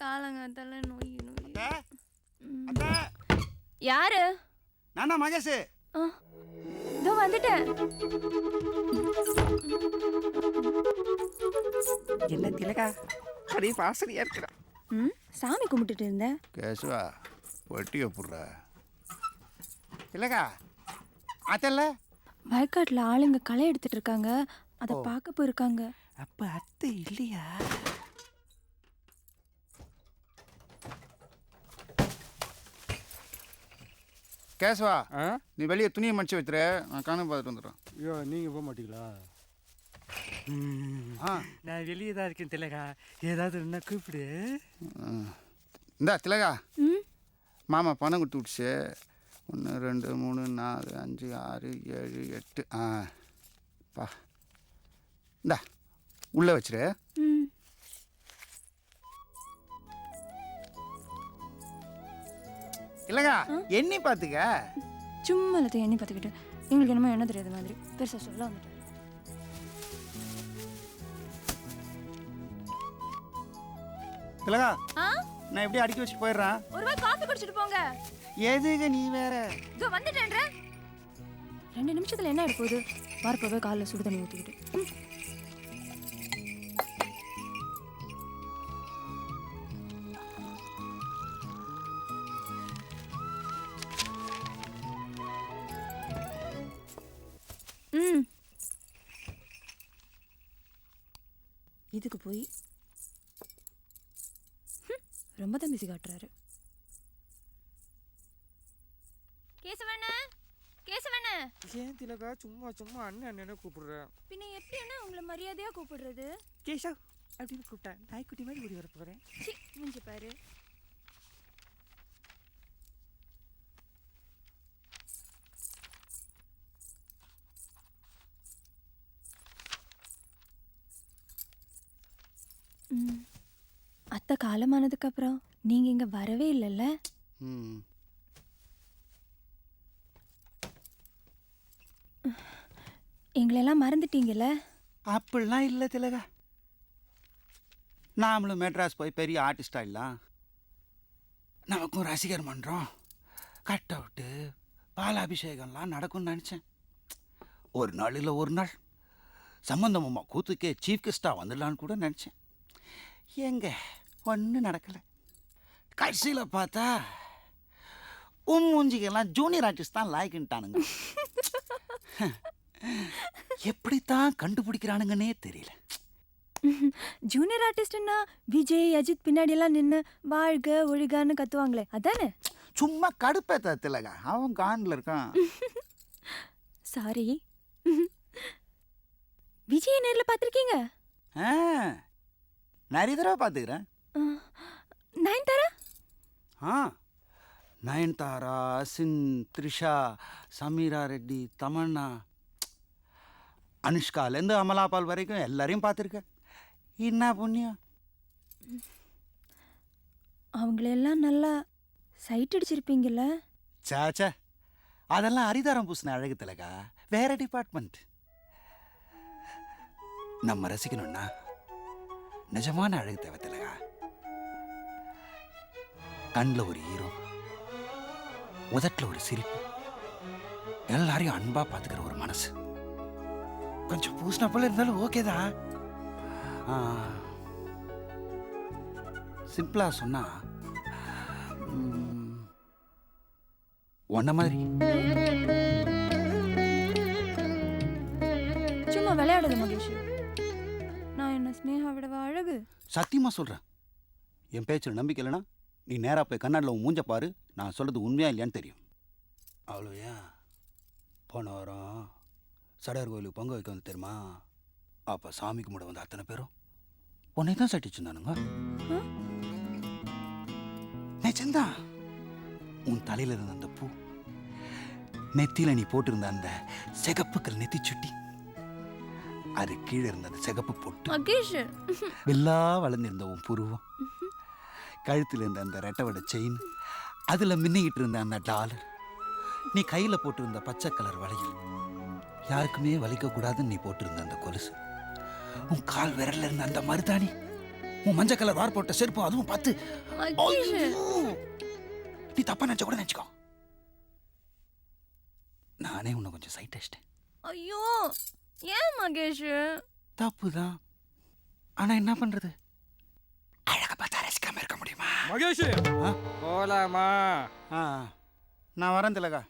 காலங்காத்தால நோய் நோய். யாரு? நான் தான் மகேஷ். ஆ, இதோ வந்துட்டேன். என்ன திலகா? அப்படியே வாசனையா இருக்கிறா ம் சாமி கும்பிட்டுட்டு இருந்தேன். கேசுவா வட்டியை புடுற. இல்லைக்கா அத்தல்ல வயக்காட்டுல ஆளுங்க களை எடுத்துட்டு இருக்காங்க. அதை பார்க்க போயிருக்காங்க. அப்ப அத்தை இல்லையா? கேசுவா ஆ? நீ வெளியே துணியை மடிச்சு வச்சுரு நான் கணக்கு பார்த்துட்டு வந்துடுறேன். ஐயோ நீங்கள் போக மாட்டீங்களா? ஆ நான் வெளியே தான் இருக்கேன் திலகா. ஏதாவது என்ன கூப்பிடு. ம். இந்தா திலகா. ம்? மாமா பணம் கொடுத்து விட்டுச்சு. ஒன்று ரெண்டு மூணு நாலு அஞ்சு ஆறு ஏழு எட்டு. ஆ. பா. இந்தா உள்ளே வச்சிரு. இல்லைங்க எண்ணி பார்த்துக்க சும்மா எல்லாத்தையும் எண்ணி பார்த்துக்கிட்டு எங்களுக்கு என்னமோ என்ன தெரியாத மாதிரி பெருசாக சொல்ல வந்துட்டேன். திலகா நான் எப்படி அடுக்கி வச்சுட்டு போயிடுறேன். ஒரு வாய் காஃபி குடிச்சிட்டு போங்க. எதுக்கு நீ வேற? இதோ வந்துட்டேன்ற. ரெண்டு நிமிஷத்துல என்ன ஆயிட போகுது? வரப்போவே காலில் சுடு தண்ணி ஊற்றிக்கிட்டு ம். இதுக்கு போய் ஹம், ரொம்ப தான் பிஸி காட்டுறாரு. கேசவண்ண கேசவண்ண. ஏன் திலகா சும்மா சும்மா அண்ணன் அண்ணனை கூப்பிடுற? பின்ன எப்படி அண்ணா உங்களை மரியாதையா கூப்பிடுறது? கேஷவ் அப்படின்னு கூப்பிட்டேன் நாய்க்குட்டி மாதிரி ஓடி வர போகிறேன் சி முடிஞ்சு பாரு. அத்தை காலமானதுக்கு அப்புறம் நீங்க இங்க வரவே இல்லைல்ல? ம். எங்களெல்லாம் மறந்துட்டீங்கல்ல? அப்படிலாம் இல்லை திலகா. நாமளும் மெட்ராஸ் போய் பெரிய ஆர்டிஸ்ட் ஆயிடலாம் நமக்கும் ரசிகர் மன்றம். கட் அவுட்டு பாலாபிஷேகம்லாம் நடக்கும்னு நினச்சேன். ஒரு நாள் இல்லை ஒரு நாள். சம்பந்தமம்மா கூத்துக்கே சீஃப் கெஸ்ட்டாக வந்துடலான்னு கூட நினச்சேன். எங்க? ஒன்றும் நடக்கலை. கடைசியில் பார்த்தா உன் மூஞ்சிக்கெல்லாம் ஜூனியர் ஆர்டிஸ்ட் தான் லாய்க்குன்ட்டானுங்க. எப்படித்தான் கண்டுபிடிக்கிறானுங்கன்னே தெரியல. ஜூனியர் ஆர்டிஸ்ட்னா விஜய் அஜித் பின்னாடி எல்லாம் நின்று வாழ்க ஒழிகான்னு கத்துவாங்களே அதானே? சும்மா கடுப்பேத்த திலகா அவன் கான்ல இருக்கான். சாரி விஜய் நேர்ல பார்த்துருக்கீங்க? ஆ, நிறைய தடவை பார்த்துக்கிறேன். நயன்தாரா? ஆ நயன்தாரா சின் த்ரிஷா சமீரா ரெட்டி தமன்னா அனுஷ்காலேருந்து அமலாபால் வரைக்கும் எல்லாரையும் பார்த்துருக்கேன். என்ன புண்ணியம்? அவங்களெல்லாம் நல்லா சைட் அடிச்சிருப்பீங்கல்ல? சாச்சா அதெல்லாம் அரிதாரம் பூசின அழகு திலகா வேற டிபார்ட்மெண்ட் நம்ம ரசிக்கணும்னா நிஜமான அழகு தேவை திலகா கண்ணில் ஒரு ஈரம் உதட்டில் ஒரு சிரிப்பு. எல்லாரையும் அன்பா பார்த்துக்கிற ஒரு மனசு. கொஞ்சம் பூசின போல இருந்தாலும் ஓகே தான். சொன்னால் சொன்னா மாதிரி. சும்மா விளையாடுது மகேஷ். ஸ்னேகா விடவா அழகு? சத்தியமா சொல்றேன். என் பேச்சில் நம்பிக்கை இல்லைன்னா நீ நேரா போய் கண்ணாடியில் உன் மூஞ்ச பாரு. நான் சொல்றது உண்மையா இல்லையான்னு தெரியும். அவ்வளோயா? போன வாரம் சடையார் கோயிலுக்கு பொங்க வைக்க வந்து தெரியுமா? அப்போ சாமி கும்பிட வந்த அத்தனை பேரும் உன்னை தான் சட்டிச்சுருந்தானுங்க ஆ? நிஜம்தான் உன் தலையில இருந்த அந்த பூ நெத்தியில நீ போட்டிருந்த அந்த சிகப்புக்கள் நெத்தி சுட்டி அது கீழே இருந்த அந்த சிகப்பு பொட்டு. வெள்ளா வளர்ந்திருந்த உன் புருவம். கழுத்தில் இருந்த அந்த ரெட்டவட செயின் அதில் மின்னிக்கிட்டு இருந்த அந்த டாலர் நீ கையில் போட்டிருந்த பச்சை கலர் வளையல். யாருக்குமே வலிக்கக்கூடாதுன்னு நீ போட்டிருந்த அந்த கொலுசு. உன் கால் விரல்ல இருந்த அந்த மருதாணி உன் மஞ்சள் கலர் வார் போட்ட செருப்பு அதுவும் பார்த்து! நீ தப்பா நினைச்ச கூட நினைச்சுக்கோ. நானே உன்னை கொஞ்சம் சைட் அடிச்சிட்டேன். ஐயோ! ஏன் மகேஷ்? தப்பு தான் ஆனா என்ன பண்றது? அழக பார்த்தா ரசிக்காம இருக்க முடியுமா? மகேஷ்? போலாமா? ஆ. நான் வரேன் திலகா.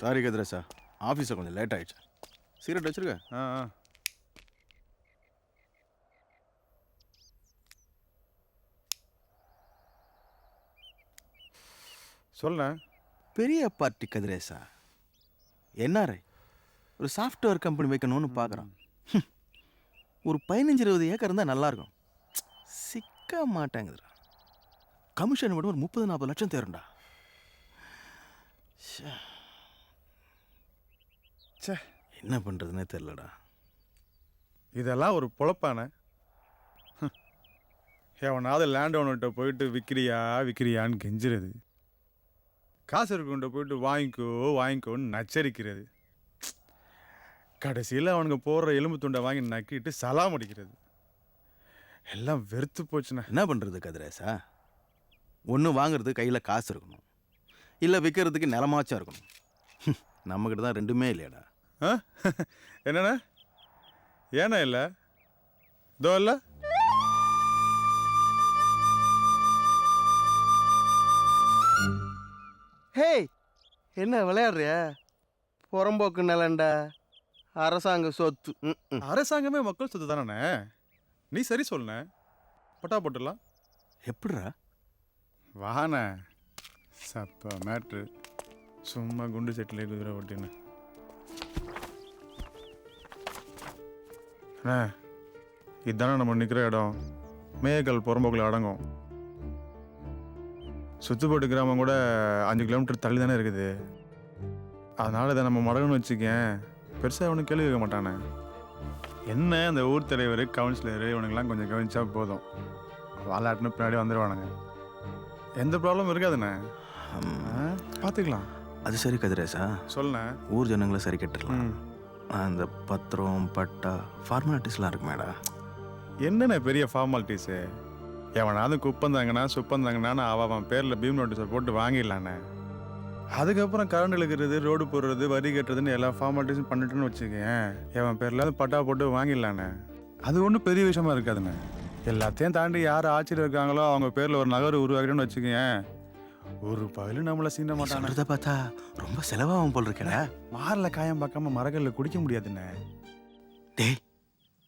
சாரி கதிரேசா ஆஃபீஸில் கொஞ்சம் லேட் ஆயிடுச்சு. சீரட் வச்சிருக்க? ஆ ஆ. சொல்லேன் பெரிய பார்ட்டி கதிரேசா என்ஆர்ஐ ஒரு சாஃப்ட்வேர் கம்பெனி வைக்கணும்னு பார்க்குறான் ஒரு பதினஞ்சு இருபது ஏக்கர் இருந்தால் நல்லாயிருக்கும் சிக்க மாட்டேங்குதுடா கமிஷன் மட்டும் ஒரு முப்பது நாற்பது லட்சம் தேரும்டா. ச்சே. என்ன பண்ணுறதுனே தெரிலடா இதெல்லாம் ஒரு பொழப்பானே. எவனாவது லேண்ட் ஓனர்கிட்ட போயிட்டு விற்கிறியா விற்கிறியான்னு கெஞ்சுறது. காசு இருக்கவன்ட்ட போயிட்டு வாங்கிக்கோ வாங்கிக்கோன்னு நச்சரிக்கிறது. கடைசியில் அவனுங்க போடுற எலும்பு துண்டை வாங்கி நக்கிட்டு சலாம் அடிக்கிறது. எல்லாம் வெறுத்து போச்சுண்ணே. என்ன பண்ணுறது கதிரேசா? ஒன்று வாங்குறதுக்கு கையில் காசு இருக்கணும். இல்லை விற்கிறதுக்கு நிலமாச்சும் இருக்கணும். நம்மக்கிட்ட தான் ரெண்டுமே இல்லையாடா. ஆ? என்னண்ணே? ஏண்ணா இல்லை? இதோ இல்லை? ஹேய் என்ன விளையாடுறிய? புறம்போக்கு நிலண்டா அரசாங்க சொத்து. அரசாங்கமே மக்கள் சொத்து தானே நீ சரி சொல்லுண்ணே. பட்டா போட்டுடலாம். எப்படிடா? வாண்ணே. சப்ப மேட்ரு. சும்மா குண்டு செட்டிலே குதிரை ஓட்டின்னு அண்ணே இதுதானே நம்ம நிற்கிற இடம். மேயக்கல் புறம்போக்கில் அடங்கும். சுத்துப்பட்டு கிராமம் கூட அஞ்சு கிலோமீட்டர் தள்ளி தானே இருக்குது. அதனால இதை நம்ம மடகுன்னு வச்சுக்கேன். பெருசாக இவனும் கேள்வி கேட்க மாட்டானே. என்ன அந்த ஊர் தலைவர் கவுன்சிலர் இவனுங்கெல்லாம் கொஞ்சம் கவனிச்சா போதும். வாலாட்டுன்னு பின்னாடி வந்துடுவானுங்க எந்த ப்ராப்ளம் இருக்காதுண்ணே. பார்த்துக்கலாம். அது சரி கதிரேசா. சொல்லுண்ணே. ஊர் ஜனங்களை சரி கட்டுடலாம். ம். அந்த பத்திரம் பட்டா ஃபார்மாலிட்டிஸ்லாம் இருக்குமேடா என்னண்ணே பெரிய ஃபார்மாலிட்டிஸு எவனாவது குப்பந்தாங்கண்ணா சுப்பந்தாங்கண்ணான்னு அவன் அவன் பேரில் பீம் நோட்டீஸை போட்டு வாங்கிடலாண்ணே. அதுக்கப்புறம் கரண்ட் இழுக்கிறது ரோடு போடுறது வரி கட்டுறதுன்னு எல்லா ஃபார்மாலிட்டிஸும் பண்ணிட்டுன்னு வச்சுக்கேன் எவன் பேரில் பட்டா போட்டு வாங்கிடலாண்ணே. அது ஒன்றும் பெரிய விஷயமா இருக்காதுண்ணே. எல்லாத்தையும் தாண்டி யார் ஆட்சியில் இருக்காங்களோ அவங்க பேரில் ஒரு நகர் உருவாக்கிட்டோன்னு வச்சுக்கேன் ஒரு பகலும் நம்மளை சீண்ட மாட்டானே. சொல்றத பார்த்தா ரொம்ப செலவாகும் போல் இருக்கேடா. மாரில் காயம் பார்க்காம மரக்கல்ல குடிக்க முடியாதுண்ணே. டேய்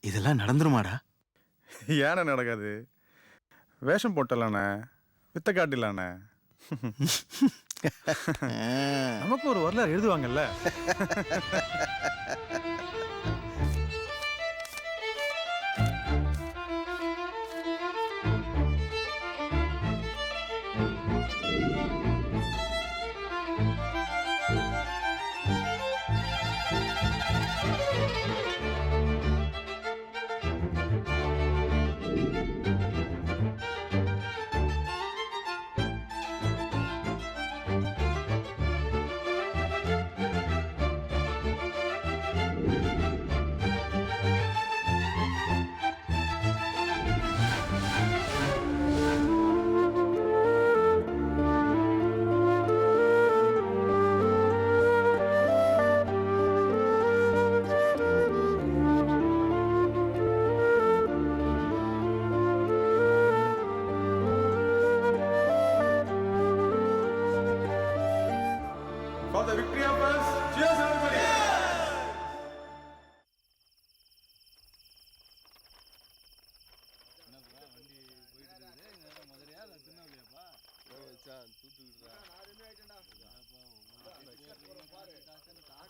இதெல்லாம் நடந்துருமாடா? ஏண்ணே நடக்காது. வேஷம் போட்டலாண்ணே. வித்த காட்டிலாண்ணே. நமக்கு ஒரு வரலாறு எழுதுவாங்கல்ல.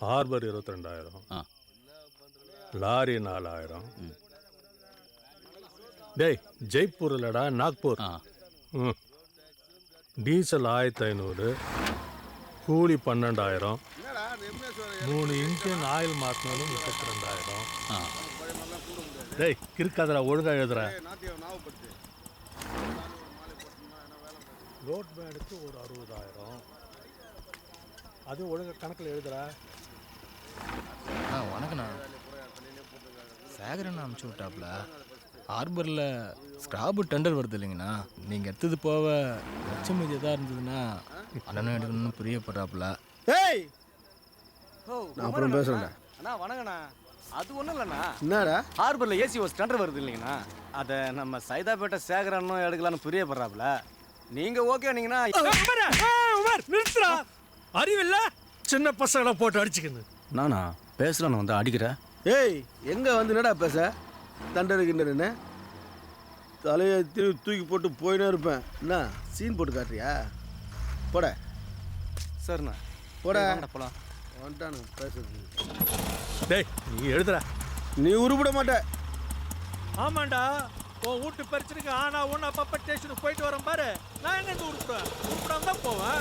ஹார்பர் இருபத்தி ரெண்டாயிரம் லாரி நாலாயிரம். டேய் ஜெய்ப்பூர் இல்லடா நாக்பூர் ம். டீசல் ஆயிரத்தி ஐநூறு கூலி பன்னெண்டாயிரம். மூணு இன்ஜின் ஆயில் மாற்றினாலும் முப்பத்தி ரெண்டாயிரம் டேய் இருக்காதடா ஒழுங்கா எழுதுற. லோட் பேடுக்கு ஒரு அறுபதாயிரம். அது ஒழுங்கா கணக்கில் எழுதுறா. ஆ வணக்கண்ணா. சேகரன் அனுப்பிச்சி விட்டாப்புல ஹார்பரில் ஸ்க்ராபு டெண்டர் வருது இல்லைங்கண்ணா. நீங்கள் எடுத்தது போக லட்சம் மீதி எதாக இருந்ததுன்னா அண்ணனும் எடுக்கணும்னு பிரியப்படுறாப்புல ஏய்! நான் அப்புறம் பேசுறேன்டா. அண்ணா வணக்கண்ணா. அது ஒன்றும் இல்லைண்ணா. என்னடா? ஹார்பரில் ஏசி ஒரு ஸ்டண்டர் வருது இல்லைங்கண்ணா. அதை நம்ம சைதாப்பேட்டை சேகரனும் எடுக்கலான்னு பிரியப்படுறாப்புல நீங்கள் ஓகேனீங்கன்னா நிறுத்துறா அறிவில்ல? சின்ன பசங்களை போட்டு அடிச்சுக்கணும் நானா? பேசுகிறேன்னு வந்து அடிக்கிறேன். ஏய் எங்க வந்து என்னடா பேச? தண்டனை கிண்டன்னு தலையை திருப்பி தூக்கி போட்டு போயினே இருப்பேன். என்ன சீன் போட்டு காட்டுறியா? போட. சரிண்ணா. போட. போலாம். வந்துட்டானு பேசுறது. டேய் நீ எழுதுற. நீ உருப்பிட மாட்ட. ஆமாண்டா. உன் வீட்டு பிரச்சனைக்கு ஆனா ஒன்று அப்பப்போ ஸ்டேஷனுக்கு போயிட்டு வரேன் பாரு. நான் எங்க இருந்து உருப்பிடுவேன்? உருப்பிடாம தான் போவேன்.